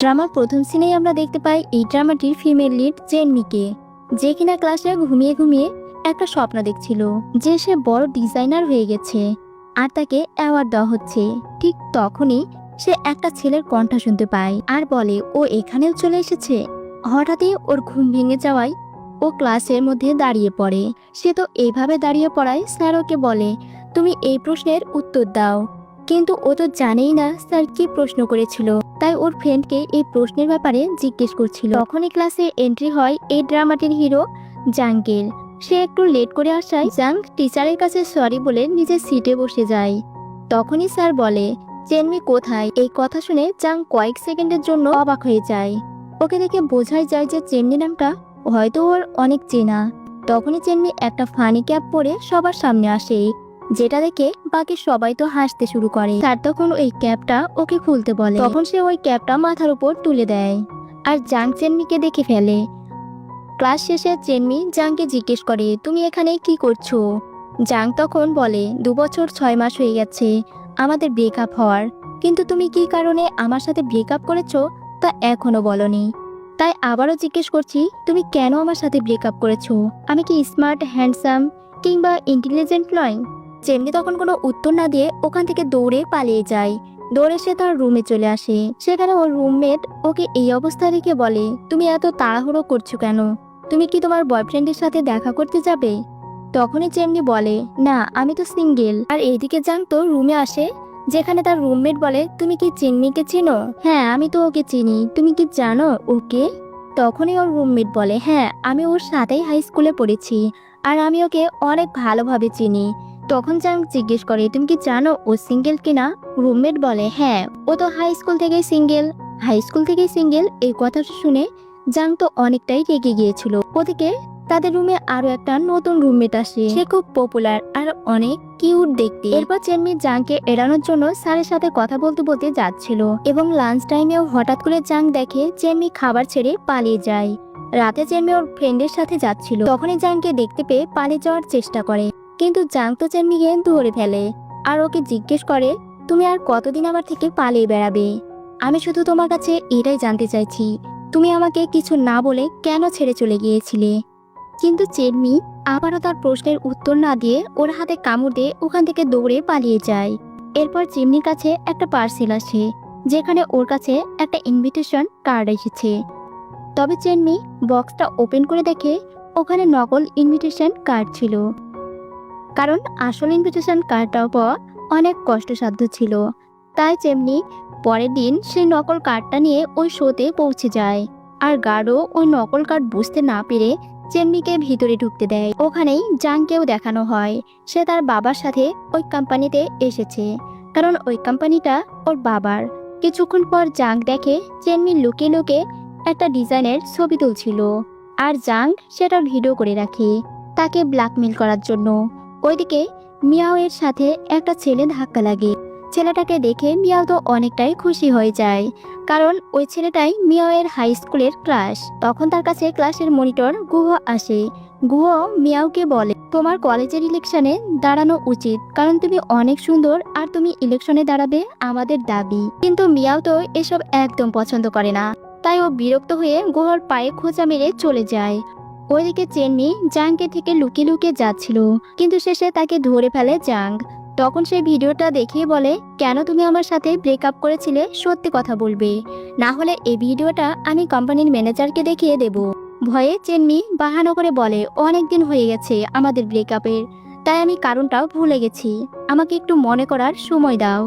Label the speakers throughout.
Speaker 1: ড্রামার প্রথম সিনেই আমরা দেখতে পাই এই ড্রামাটির ফিমেল লিড জেনমিকে, যে কিনা ক্লাসে ঘুমিয়ে ঘুমিয়ে একটা স্বপ্ন দেখছিল যে সে বড় ডিজাইনার হয়ে গেছে আর তাকে অ্যাওয়ার্ড দেওয়া হচ্ছে। ঠিক তখনই সে একটা ছেলের কণ্ঠ শুনতে পায় আর বলে, ও এখানেও চলে এসেছে? হঠাৎই ওর ঘুম ভেঙে যাওয়ায় ও ক্লাসের মধ্যে দাঁড়িয়ে পড়ে। সে তো এইভাবে দাঁড়িয়ে পড়ায় স্যার ওকে বলে, তুমি এই প্রশ্নের উত্তর দাও। কিন্তু ও তো জানেই না স্যার কি প্রশ্ন করেছিল। তাই ওর ফ্রেন্ডকে এই প্রশ্নের ব্যাপারে জিজ্ঞেস করছিল। তখনই ক্লাসে এন্ট্রি হয় এই ড্রামাটির হিরো জাঙ্কের সে একটু লেট করে আসায় জাঙ্ক টিচারের কাছে সরি বলে নিজের সিটে বসে যায়। তখনই স্যার বলে চেনমি কোথায়? এই কথা শুনে জাং কয়েক সেকেন্ডের জন্য অবাক হয়ে যায়। ওকে দেখে বোঝাই যায় যে চেনমি নামটা হয়তো ওর অনেক চেনা। তখনই চেনমি একটা ফানি ক্যাপ পরে সবার সামনে আসে। যেটা দেখে বাকি সবাই তো হাসতে শুরু করে। তার তখন ওই ক্যাপটা ওকে খুলতে বলে। তখন সে ওই ক্যাপটা মাথার উপর তুলে দেয় আর জাং চেনমিকে দেখে ফেলে। ক্লাস শেষে চেনমি জাংকে জিজ্ঞেস করে, তুমি এখানে কি করছ? জাং তখন বলে, দু বছর ছয় মাস হয়ে গেছে, আমাদের ব্রেকআপ হওয়ার। কিন্তু তুমি কি কারণে আমার সাথে ব্রেকআপ করেছ তা এখনও বলনি। তাই আবারও জিজ্ঞেস করছি, তুমি কেন আমার সাথে ব্রেকআপ করেছ? আমি কি স্মার্ট হ্যান্ডসাম কিংবা ইন্টেলিজেন্ট নয়? চেমনি তখন কোনো উত্তর না দিয়ে ওখান থেকে দৌড়ে পালিয়ে যায়। দৌড়ে সে তার রুমে চলে আসে। সেখানে ওর রুমমেট ওকে এই অবস্থা দেখে বলে, তুমি এত তাড়াহুড়ো করছ কেন? তুমি কি তোমার বয়ফ্রেন্ডের সাথে দেখা করতে যাবে? তখনই চেমনি বলে, না, আমি তো সিঙ্গেল। আর এইদিকে জানতো রুমে আসে, যেখানে তার রুমমেট বলে, তুমি কি চিনমিকে চিনো? হ্যাঁ আমি তো ওকে চিনি। তুমি কি জানো ওকে? তখনই ওর রুমমেট বলে হ্যাঁ আমি ওর সাথেই হাই স্কুলে পড়েছি, আর আমি ওকে অনেক ভালোভাবে চিনি। তখন জাং জিজ্ঞেস করে, তুমি কি জানো ও সিঙ্গেল কিনা রুমমেট বলে হ্যাঁ ও তো হাই স্কুল থেকেই সিঙ্গেল। হাই স্কুল থেকেই সিঙ্গেল, এই কথাটা শুনে জাং তো অনেকটাই রেগে গিয়েছিল। ওদিকে তাদের রুমে আরও একটা নতুন রুমমেট আসে। সে খুব পপুলার আর অনেক কিউট দেখতে। এরপর চেনমি জাংকে এড়ানোর জন্য স্যারের সাথে কথা বলতে বলতে যাচ্ছিল এবং লাঞ্চ টাইমেও হঠাৎ করে জাং দেখে চেনমি খাবার ছেড়ে পালিয়ে যায়। রাতে চেনমি ওর ফ্রেন্ডের সাথে যাচ্ছিল। তখনই জাংকে দেখতে পেয়ে পালিয়ে যাওয়ার চেষ্টা করে। কিন্তু জাং তো চেনমিকে ধরে ফেলে। আর ওকে জিজ্ঞেস করে, তুমি আর কতদিন আমার থেকে পালিয়ে বেড়াবে? আমি শুধু তোমার কাছে এটাই জানতে চাইছি, তুমি আমাকে কিছু না বলে কেন ছেড়ে চলে গিয়েছিলে? কিন্তু চেনমি আবারও তার প্রশ্নের উত্তর না দিয়ে ওর হাতে কামড় দিয়ে ওখান থেকে দৌড়ে পালিয়ে যায়। এরপর চিমনির কাছে একটা পার্সেল আসে, যেখানে ওর কাছে একটা ইনভিটেশন কার্ড এসেছে। তবে চেনমি বক্সটা ওপেন করে দেখে ওখানে নকল ইনভিটেশন কার্ড ছিল। কারণ আসল ইনভিটেশন কার্ডটাও পাওয়া অনেক কষ্টসাধ্য ছিল। তাই চেমনি পরের দিন সেই নকল কার্ডটা নিয়ে ওই শোতে পৌঁছে যায়। আর গার্ডও ওই নকল কার্ড বুঝতে না পেরে চেন্নিকে ভিতরে ঢুকতে দেয়। ওখানেই জাংকেও দেখানো হয়। সে তার বাবার সাথে ওই কোম্পানিতে এসেছে। কারণ ওই কোম্পানিটা ওর বাবার। কিছুক্ষণ পর জাং দেখে চেন্নি লুকে লুকে একটা ডিজাইনের ছবি তুলছিল। আর জাং সেটা ভিডিও করে রাখে, তাকে ব্ল্যাকমেল করার জন্য। ওইদিকে মিয়াও এর সাথে একটা ছেলে ধাক্কা লাগে। ছেলেটাকে দেখে মিয়াও তো অনেকটাই খুশি হয়ে যায়। কারণ ওই ছেলেটাই মিয়াওয়ের হাই স্কুলের ক্লাস তখন তার কাছে ক্লাসের মনিটর গুহ আসে। গুহ মিয়াওকে বলে, তোমার কলেজের ইলেকশনে দাঁড়ানো উচিত, কারণ তুমি অনেক সুন্দর আর তুমি ইলেকশনে দাঁড়াবে আমাদের দাবি। কিন্তু মিয়াও তো এসব একদম পছন্দ করে না। তাই ও বিরক্ত হয়ে গুহর পায়ে খোঁচা মেরে চলে যায়। ওইদিকে চেন্নি জাংকে থেকে লুকিয়ে লুকিয়ে যাচ্ছিল, কিন্তু শেষে তাকে ধরে ফেলে জাং তখন সেই ভিডিওটা দেখিয়ে বলে, কেন তুমি আমার সাথে ব্রেকআপ করেছিলে? সত্যি কথা বলবে। না হলে এই ভিডিওটা আমি কোম্পানির ম্যানেজারকে দেখিয়ে দেব। ভয়ে চেন্নি বাহানো করে বলে, অনেক দিন হয়ে গেছে আমাদের ব্রেকআপের তাই আমি কারণটাও ভুলে গেছি। আমাকে একটু মনে করার সময় দাও।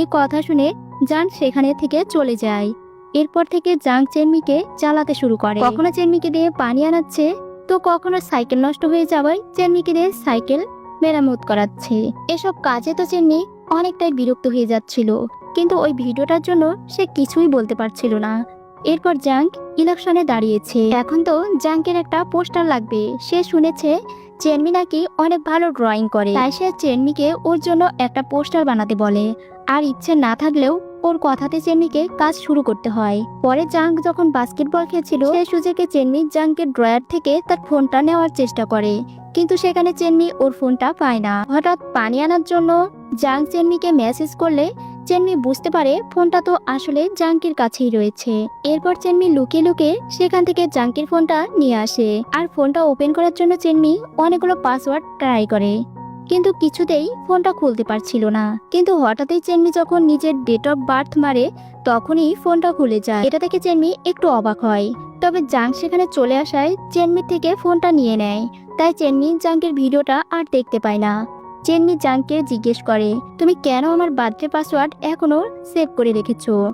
Speaker 1: এই কথা শুনে জান সেখানে থেকে চলে যায়। এরপর থেকে জাং চেনমিকে চালাতে শুরু করে। কখনো চেনমিকে দিয়ে পানি আনাচ্ছে তো কখনো সাইকেল নষ্ট হয়ে যাওয়ায় চেনমিকে দিয়ে সাইকেল মেরামত করাচ্ছে। এসব কাজে তো চেন্নি অনেকটাই বিরক্ত হয়ে যাচ্ছিল, কিন্তু ওই ভিডিওটার জন্য সে কিছুই বলতে পারছিল না। এরপর জাঙ্ক ইলেকশনে দাঁড়িয়েছে। এখন তো জাঙ্কের একটা পোস্টার লাগবে। সে শুনেছে চেনমি নাকি অনেক ভালো ড্রয়িং করে। তাই সে চেনমিকে ওর জন্য একটা পোস্টার বানাতে বলে। আর ইচ্ছে না থাকলেও ওর কথাতে চেনমিকে কাজ শুরু করতে হয়। পরে জাঙ্ক যখন বাস্কেটবল খেলছিল, সে সুযোগে চেন্নি জাঙ্কের ড্রয়ার থেকে তার ফোনটা নেওয়ার চেষ্টা করে। কিন্তু সেখানে চেনমি ওর ফোনটা পায় না। হঠাৎ পানি আনার জন্য জাং চেনমিকে মেসেজ করলে চেনমি বুঝতে পারে ফোনটা তো আসলে জাঙ্কির কাছেই রয়েছে। এরপর চেনমি লুকিয়ে লুকিয়ে সেখান থেকে জাঙ্কির ফোনটা নিয়ে আসে। আর ফোনটা ওপেন করার জন্য চেনমি অনেকগুলো পাসওয়ার্ড ট্রাই করে। কিন্তু কিছুতেই ফোনটা খুলতে পারছিল না। কিন্তু হঠাৎই চেনমি যখন নিজের ডেট অফ বার্থ মারে, তখনই ফোনটা খুলে যায়। এটা থেকে চেনমি একটু অবাক হয়। তবে জাং সেখানে চলে আসায় চেনমি থেকে ফোনটা নিয়ে নেয়। তাই চেনমি জাঙ্কের ভিডিওটা আর দেখতে পায় না। চেনমি জাংকে জিজ্ঞেস করে, তুমি কেন আমার বার্থডে পাসওয়ার্ড এখনও সেভ করে রেখেছো?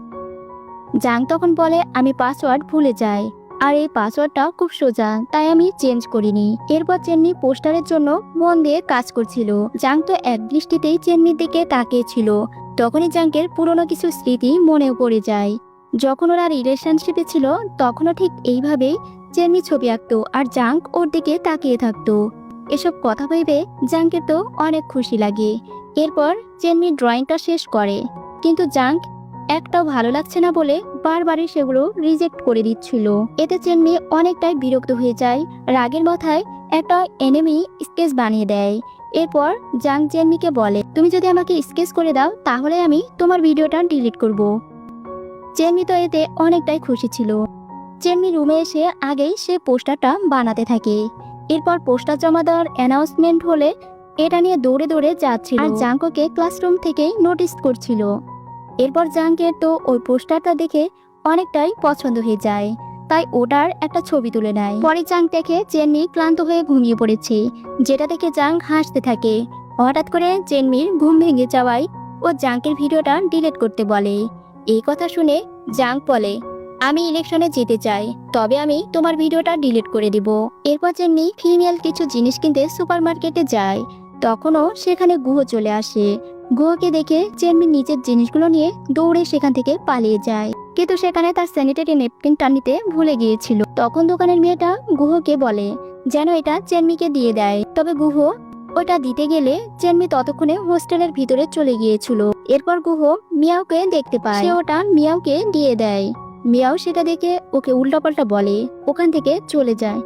Speaker 1: জাং তখন বলে, আমি পাসওয়ার্ড ভুলে যাই। আর এই পাসওয়ার্ডটা খুব সোজা, তাই আমি চেঞ্জ করিনি। এরপর চেন্নি পোস্টারের জন্য মন দিয়ে কাজ করছিল। জাং তো এক দৃষ্টিতেই চেন্নির দিকে তাকিয়েছিল। তখনই জাঙ্কের পুরনো কিছু স্মৃতি মনেও পড়ে যায়। যখন ওরা রিলেশনশিপে ছিল, তখনও ঠিক এইভাবেই চেন্নি ছবি আঁকতো আর জাঙ্ক ওর দিকে তাকিয়ে থাকতো। এসব কথা ভেবে জাঙ্কের তো অনেক খুশি লাগে। এরপর চেন্নি ড্রয়িংটা শেষ করে। কিন্তু জাঙ্ক একটাও ভালো লাগছে না বলে বারবারই সেগুলো রিজেক্ট করে দিচ্ছিল। এতে চেন্নি অনেকটাই বিরক্ত হয়ে যায়। রাগের মাথায় একটা এনিমি স্কেচ বানিয়ে দেয়। এরপর জাং চেন্নিকে বলে তুমি যদি আমাকে স্কেচ করে দাও তাহলে আমি তোমার ভিডিওটা ডিলিট করব। চেন্নি তো এতে অনেকটাই খুশি ছিল। চেন্নি রুমে এসে আগেই সে পোস্টারটা বানাতে থাকে। এরপর পোস্টার জমা দেওয়ার অ্যানাউন্সমেন্ট হলে এটা নিয়ে দৌড়ে দৌড়ে যাচ্ছিল। আর জাঙ্ককে ক্লাসরুম থেকেই নোটিস করছিল। এরপর জাঙ্কের তো ওই পোস্টারটা দেখে অনেকটাই পছন্দ হয়ে যায়। তাই ওটার একটা ছবি তুলে নেয়। পরে জাং দেখে চেন্নি ক্লান্ত হয়ে ঘুমিয়ে পড়েছে, যেটা দেখে জাং হাসতে থাকে। হঠাৎ করে চেনমির ঘুম ভেঙে যাওয়ায় ও জাঙ্কের ভিডিওটা ডিলিট করতে বলে। এই কথা শুনে জাং বলে, আমি ইলেকশনে যেতে চাই তবে আমি তোমার ভিডিওটা ডিলিট করে দিব। এরপর যেমনি ফিমেল কিছু জিনিস কিনতে সুপার মার্কেটে যায়, তখনও সেখানে গুহ চলে আসে। গুহকে দেখে চেনমি নিজের জিনিসগুলো নিয়ে দৌড়ে সেখান থেকে পালিয়ে যায়। কিন্তু সেখানে তার স্যানিটারি নেপকিনটা নিতে ভুলে গিয়েছিল। তখন দোকানের মেয়েটা গুহকে বলে, যেন এটা চেনমিকে দিয়ে দেয়। তবে গুহ ওটা দিতে গেলে চেনমি ততক্ষণে হোস্টেলের ভিতরে চলে গিয়েছিল। এরপর গুহ মিয়াওকে দেখতে পায়। সে ওটা মিয়াওকে দিয়ে দেয়। মিয়াও সেটা দেখে ওকে উল্টাপাল্টা বলে, ওখান থেকে চলে যায়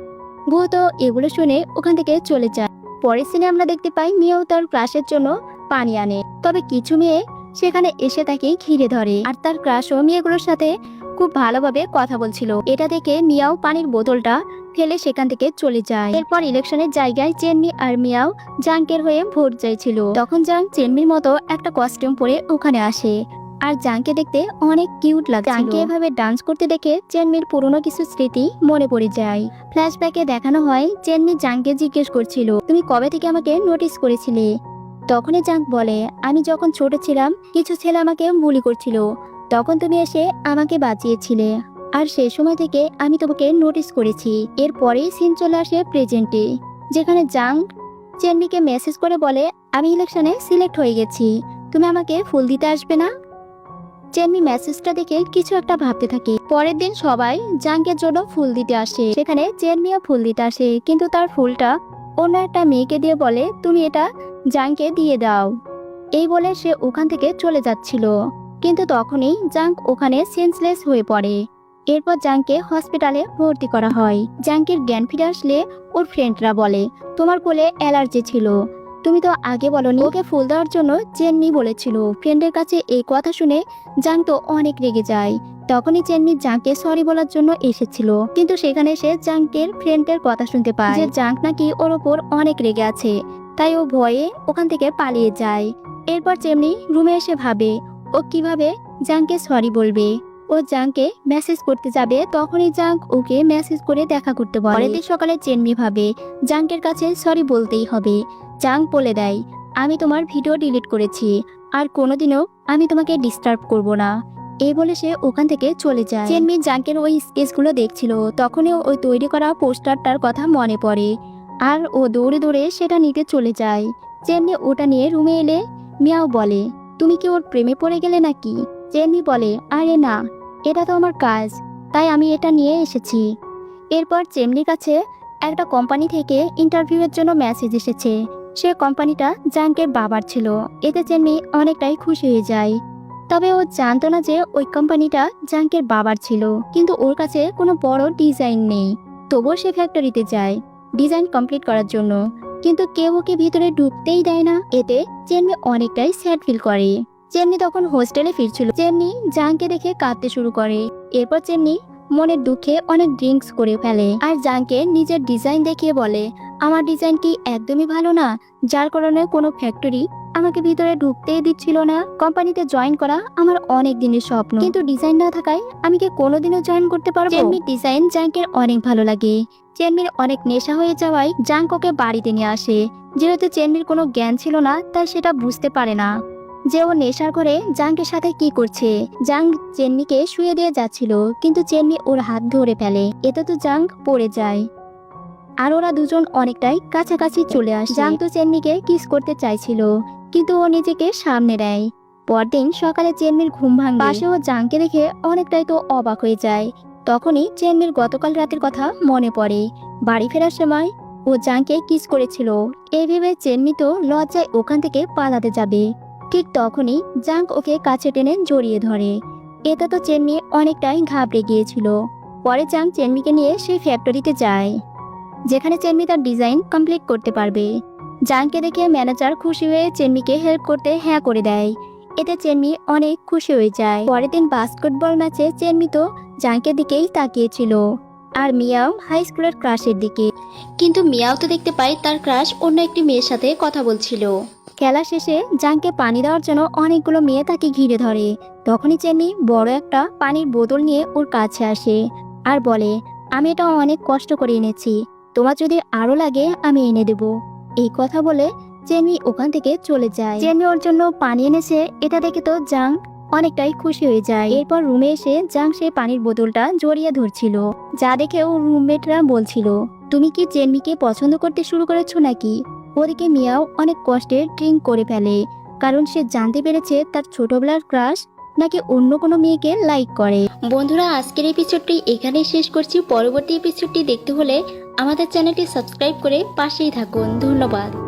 Speaker 1: গুহ তো এগুলো শুনে ওখান থেকে চলে যায়। পরের সিনে আমরা দেখতে পাই মিয়াও তার ক্লাসের জন্য পানি আনে। তবে কিছু মেয়ে সেখানে এসে তাকে ঘিরে ধরে আর তার ক্রাশও মেয়েগুলোর সাথে খুব ভালোভাবে কথা বলছিল। এটা দেখে মিয়াও পানির বোতলটা ফেলে সেখান থেকে চলে যায়। এরপর ইলেকশনের জায়গায় চেন্নি আর মিয়াও জাঙ্কের হয়ে ভোট চাইছিল। তখন জাং চেন্নির মতো একটা কস্টিউম পরে ওখানে আসে আর জাংকে দেখতে অনেক কিউট লাগে জাংকে এভাবে ডান্স করতে দেখে চেন্মির পুরনো কিছু স্মৃতি মনে পড়ে যায়। ফ্ল্যাশব্যাকে দেখানো হয় চেন্নি জাংকে জিজ্ঞেস করছিল, তুমি কবে থেকে আমাকে নোটিস করেছিলে? তখনই জাঙ্ক বলে, আমি যখন ছোট ছিলাম, কিছু ছেলে আমাকে বুলি করছিল। তখন তুমি এসে আমাকে বাঁচিয়েছিলে। আর সেই সময় থেকে আমি তোমাকে নোটিস করেছি। এরপরেই সিন চলে আসে প্রেজেন্টে যেখানে জাঙ্ক চেন্নিকে মেসেজ করে বলে, আমি ইলেকশনে সিলেক্ট হয়ে গেছি। তুমি আমাকে ফুল দিতে আসবে না? চেন্নি মেসেজটা দেখে কিছু একটা ভাবতে থাকে। পরের দিন সবাই জাঙ্কের জন্য ফুল দিতে আসে। সেখানে চেন্নিও ফুল দিতে আসে, কিন্তু তার ফুলটা অন্য একটা মেয়েকে দিয়ে বলে, তুমি এটা জাংকে দিয়ে দাও। এই বলে সে ওখান থেকে চলে যাচ্ছিল। কিন্তু তখনই জাঙ্ক ওখানে সেন্সলেস হয়ে পড়ে। এরপর জাংকে হসপিটালে ভর্তি করা হয়। জাঙ্কের জ্ঞান ফিরে আসলে ওর ফ্রেন্ডরা বলে, তোমার কোলে অ্যালার্জি ছিল। তুমি তো আগে বলনি, ওকে ফুল দেওয়ার জন্য চেন্নি বলেছিল। ফ্রেন্ডের কাছে এই কথা শুনে জাং তো অনেক রেগে যায়। তখনই চেন্নি জাংকে সরি বলার জন্য এসেছিল। কিন্তু সেখানে সে জাঙ্কের ফ্রেন্ডের কথা শুনতে পায় যে জাঙ্ক নাকি ওর ওপর অনেক রেগে আছে। তাই ও ভয়ে ওখান থেকে পালিয়ে যায়। এরপর চেমনি রুমে এসে ভাবে ও কীভাবে জাংকে সরি বলবে? ও জাংকে মেসেজ করতে যাবে তখনই জাঙ্ক ওকে মেসেজ করে দেখা করতে বলে। পরের দিন সকালে চেনমি ভাবে জাঙ্কের কাছে সরি বলতেই হবে। জাঙ্ক বলে দেয় আমি তোমার ভিডিও ডিলিট করেছি আর কোনোদিনও আমি তোমাকে ডিস্টার্ব করব না। এই বলে সে ওখান থেকে চলে যায়। চেনমি জাঙ্কের ওই স্কেচগুলো দেখছিল তখনই ওই তৈরি করা পোস্টারটার কথা মনে পড়ে। আর ও দৌড়ে দৌড়ে সেটা নিতে চলে যায়। চেন্নি ওটা নিয়ে রুমে এলে মিয়াও বলে, তুমি কি ওর প্রেমে পড়ে গেলে নাকি? চেন্নি বলে, আরে না, এটা তো আমার কাজ, তাই আমি এটা নিয়ে এসেছি। এরপর চেমনির কাছে একটা কোম্পানি থেকে ইন্টারভিউয়ের জন্য মেসেজ এসেছে। সে কোম্পানিটা জাঙ্কের বাবার ছিল, এতে চেন্নি অনেকটাই খুশি হয়ে যায়। তবে ও জানতো না যে ওই কোম্পানিটা জাঙ্কের বাবার ছিল, কিন্তু ওর কাছে কোনো বড় ডিজাইন নেই। তবুও সে ফ্যাক্টরিতে যায়। ডিজাইন কমপ্লিট করার জন্য। কিন্তু কেউ ওকে ভিতরে ঢুকতেই দেয় না। এতে চেনমি অনেকটাই স্যাড ফিল করে। চেন্নি তখন হোস্টেলে ফিরছিল। চেন্নি জাংকে দেখে কাঁদতে শুরু করে। এরপর চেন্নি মনের দুঃখে অনেক ড্রিঙ্কস করে ফেলে। আর জাংকে নিজের ডিজাইন দেখিয়ে বলে, আমার ডিজাইন কি একদমই ভালো না? যার কারণে কোনো ফ্যাক্টরি আমাকে ভিতরে ঢুকতেই দিচ্ছিল না। কোম্পানিতে জয়েন করা আমার অনেক দিনের স্বপ্ন। কিন্তু ডিজাইন না থাকায় আমি কি কোনোদিনও জয়েন করতে পারব? ডিজাইন জাঙ্কের অনেক ভালো লাগে। চেনমির অনেক নেশা হয়ে যাওয়ায় জাঙ্ক ওকে বাড়িতে নিয়ে আসে। যেহেতু চেনমির কোনো জ্ঞান ছিল না, তাই সেটা বুঝতে পারে না। যে ও নেশার করে জাঙ্কের সাথে কি করছে জাং চেন্নিকে শুয়ে দিয়ে যাচ্ছিল, কিন্তু চেন্নি ওর হাত ধরে ফেলে। এতে তো জাং পড়ে যায়। আর ওরা দুজন অনেকটাই কাছাকাছি চলে আসে। জাং তো চেন্নিকে কিস করতে চাইছিল, কিন্তু ও নিজেকে সামনে নেয়। পরদিন সকালে চেন্মির ঘুম ভাঙে। পাশে ও জাংকে দেখে অনেকটাই তো অবাক হয়ে যায়। তখনই চেন্মির গতকাল রাতের কথা মনে পড়ে। বাড়ি ফেরার সময় ও জাংকে কিস করেছিল। এই ভেবে চেন্মি তো লজ্জায় ওখান থেকে পালাতে যাবে। ঠিক তখনই জাঙ্ক ওকে কাছে টেনে জড়িয়ে ধরে। এতে তো চেন্নি অনেকটাই ঘাবড়ে গিয়েছিল। পরে জাঙ্ক চেন্মিকে নিয়ে সেই ফ্যাক্টরিতে যায়, যেখানে চেন্মি তার ডিজাইন কমপ্লিট করতে পারবে। জাংকে দেখে ম্যানেজার খুশি হয়ে চেন্মিকে হেল্প করতে হ্যাঁ করে দেয়। এতে চেন্মি অনেক খুশি হয়ে যায়। পরের দিন বাস্কেটবল ম্যাচে চেন্মি তো জাংকের দিকেই তাকিয়েছিল। আর মিয়াও হাই স্কুলের ক্রাশের দিকে। কিন্তু মিয়াও তো দেখতে পায় তার ক্রাশ অন্য একটি মেয়ের সাথে কথা বলছিল। খেলা শেষে জাংকে পানি দেওয়ার জন্য অনেকগুলো মেয়ে তাকে ঘিরে ধরে। তখনই চেন্নি বড় একটা পানির বোতল নিয়ে ওর কাছে আসে আর বলে, আমি এটা অনেক কষ্ট করে এনেছি। তোমার যদি আরও লাগে, আমি এনে দেব। এই কথা বলে চেনি ওখান থেকে চলে যায়। চেনি ওর জন্য পানি এনেছে, এটা দেখে তো জাং অনেকটাই খুশি হয়ে যায়। এরপর রুমে এসে জাং সেই পানির বোতলটা জড়িয়ে ধরছিল। যা দেখে ও রুমমেটরা বলছিল, তুমি কি চেনমিকে পছন্দ করতে শুরু করেছ নাকি? ওদিকে মিয়াও অনেক কষ্টে ড্রিঙ্ক করে ফেলে, কারণ সে জানতে পেরেছে তার ছোটবেলার ক্রাশ নাকি অন্য কোনো মেয়েকে লাইক করে। বন্ধুরা, আজকের এপিসোডটি এখানেই শেষ করছি। পরবর্তী এপিসোডটি দেখতে হলে আমাদের চ্যানেলটি সাবস্ক্রাইব করে পাশেই থাকুন। ধন্যবাদ।